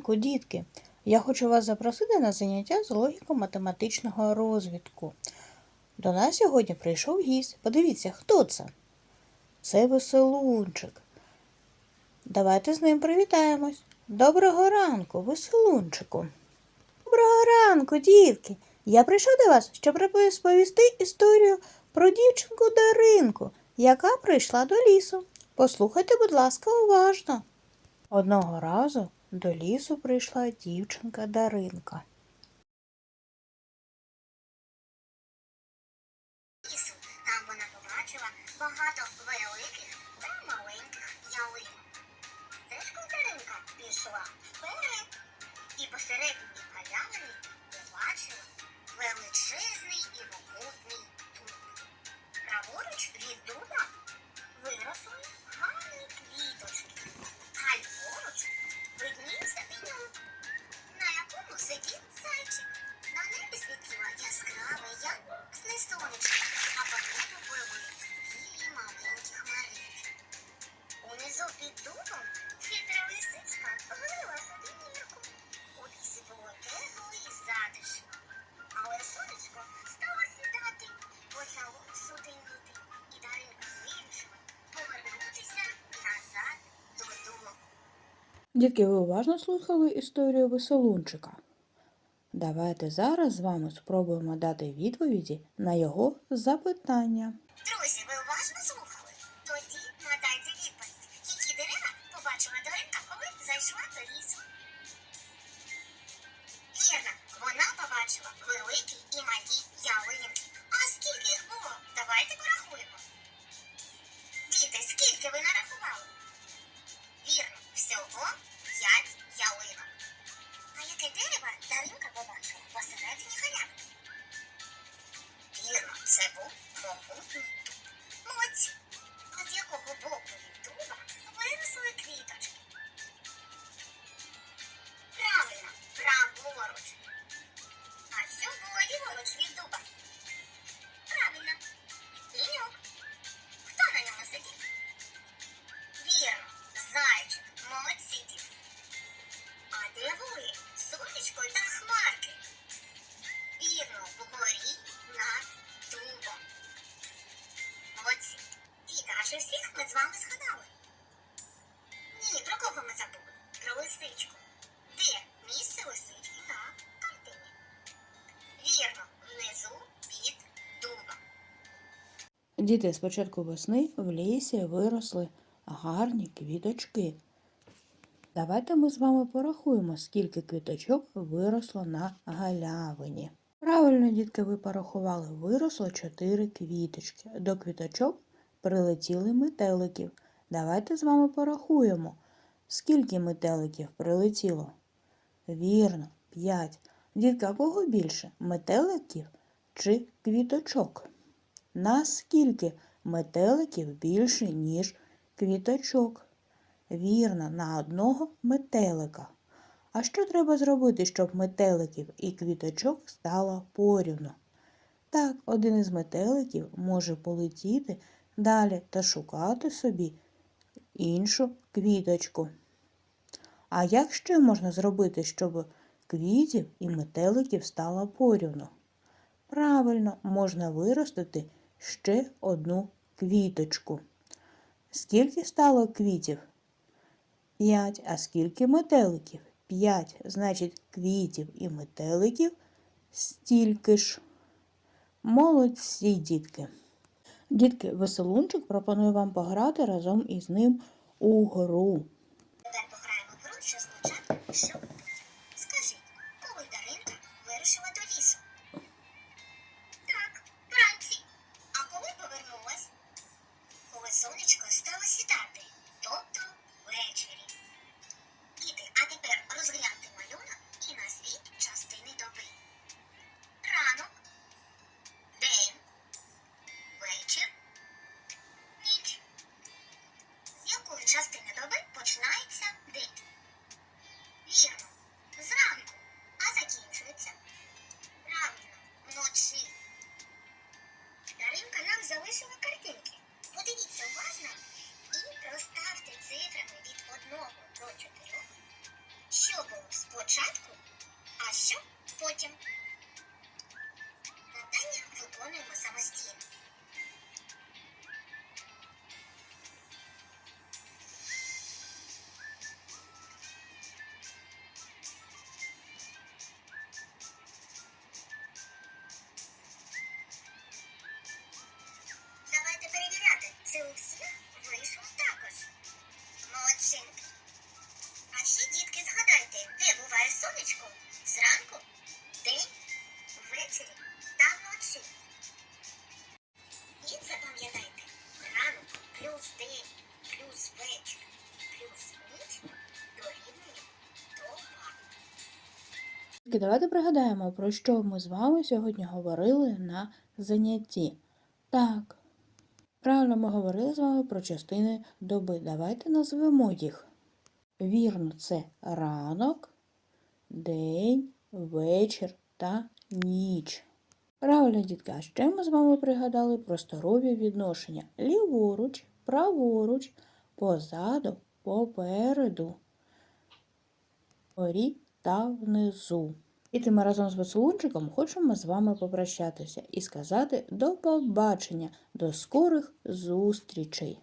ранку, дітки! Я хочу вас запросити на заняття з логіко-математичного розвитку. До нас сьогодні прийшов гість. Подивіться, хто це? Це веселунчик. Давайте з ним привітаємось. Доброго ранку, веселунчику. Доброго ранку, дітки. Я прийшов до вас, щоб розповісти історію про дівчинку Даринку, яка прийшла до лісу. Послухайте, будь ласка, уважно. Одного разу до лісу прийшла дівчинка Даринка. Там вона побачила багато великих та маленьких ялин. ж Даринка пішла вперед і посередині галявини під дубом лисичка грила собі нірку. У лісі і затишно. Але сонечко стало сідати, почало сутеніти, і Даринка вирішила повернутися назад додому. Дітки, ви уважно слухали історію веселунчика. Давайте зараз з вами спробуємо дати відповіді на його запитання. Друзі, ви з вами згадали? Ні, про кого ми забули? Про лисичку. Де місце лисички на картині? Вірно, внизу під дубом. Діти, з початку весни в лісі виросли гарні квіточки. Давайте ми з вами порахуємо, скільки квіточок виросло на галявині. Правильно, дітки, ви порахували, виросло 4 квіточки. До квіточок прилетіли метеликів. Давайте з вами порахуємо, скільки метеликів прилетіло. Вірно, 5. Дітка, кого більше? Метеликів чи квіточок? Наскільки метеликів більше, ніж квіточок? Вірно, на одного метелика. А що треба зробити, щоб метеликів і квіточок стало порівну? Так, один із метеликів може полетіти далі та шукати собі іншу квіточку. А як ще можна зробити, щоб квітів і метеликів стало порівну? Правильно, можна виростити ще одну квіточку. Скільки стало квітів? П'ять. А скільки метеликів? П'ять. Значить, квітів і метеликів стільки ж. Молодці, дітки. Дітки, веселунчик пропонує вам пограти разом із ним у гру. Скажіть, коли Даринка вирушила до лісу? Так, вранці. А коли повернулась? Коли сонечко стало сідати, тобто а що потім. Завдання виконуємо самостійно. Тільки Давайте пригадаємо, про що ми з вами сьогодні говорили на занятті. Так, правильно ми говорили з вами про частини доби. Давайте назвемо їх. Вірно, це ранок, день, вечір та ніч. Правильно, дітка, а ще ми з вами пригадали просторові відношення ліворуч, праворуч, позаду, попереду, вгорі та внизу. І тим разом з поцілунчиком хочемо з вами попрощатися і сказати до побачення, до скорих зустрічей.